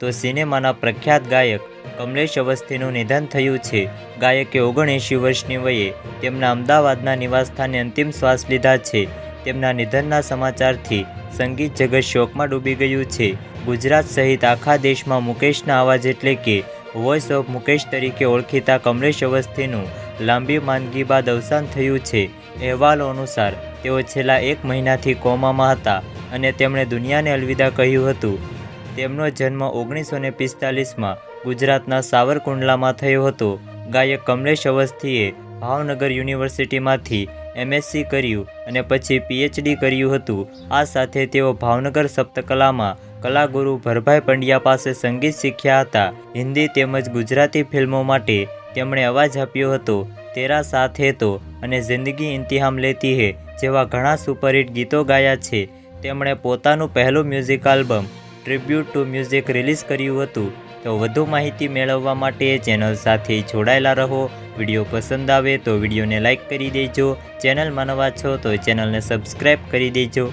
તો સિનેમાના પ્રખ્યાત ગાયક કમલેશ અવસ્થીનું નિધન થયું છે. ગાયકે ઓગણએંશી વર્ષની વયે તેમના અમદાવાદના નિવાસસ્થાને અંતિમ શ્વાસ લીધા છે. તેમના નિધનના સમાચારથી સંગીત જગત શોકમાં ડૂબી ગયું છે. ગુજરાત સહિત આખા દેશમાં મુકેશના અવાજ એટલે કે વોઇસ ઓફ મુકેશ તરીકે ઓળખીતા કમલેશ અવસ્થીનું લાંબી માંદગી બાદ અવસાન થયું છે. અહેવાલો અનુસાર, તેઓ છેલ્લા એક મહિનાથી કોમામાં હતા અને તેમણે દુનિયાને અલવિદા કહ્યું હતું તેમનો જન્મ ઓગણીસો ને પિસ્તાલીસમાં ગુજરાતના સાવરકુંડલામાં થયો હતો. ગાયક કમલેશ અવસ્થીએ ભાવનગર યુનિવર્સિટીમાંથી એમએસસી કર્યું અને પછી પીએચડી કર્યું હતું. આ સાથે તેઓ ભાવનગર સપ્તકલામાં કલાગુરુ ભરભાઈ પંડ્યા પાસે સંગીત શીખ્યા હતા. હિન્દી તેમજ ગુજરાતી ફિલ્મો માટે તેમણે અવાજ આપ્યો હતો. તેરા સાથ હે તો અને જિંદગી ઇમ્તિહામ લેતી હે જેવા ઘણા સુપરહિટ ગીતો ગાયા છે. તેમણે પોતાનું પહેલું music album tribute to music release કર્યું હતું. તો વધુ માહિતી મેળવવા માટે ચેનલ સાથે જોડાયેલા રહો. વીડિયો પસંદ આવે તો વિડીયોને લાઇક કરી દેજો. ચેનલમાં નવા છો તો ચેનલને સબસ્ક્રાઈબ કરી દેજો.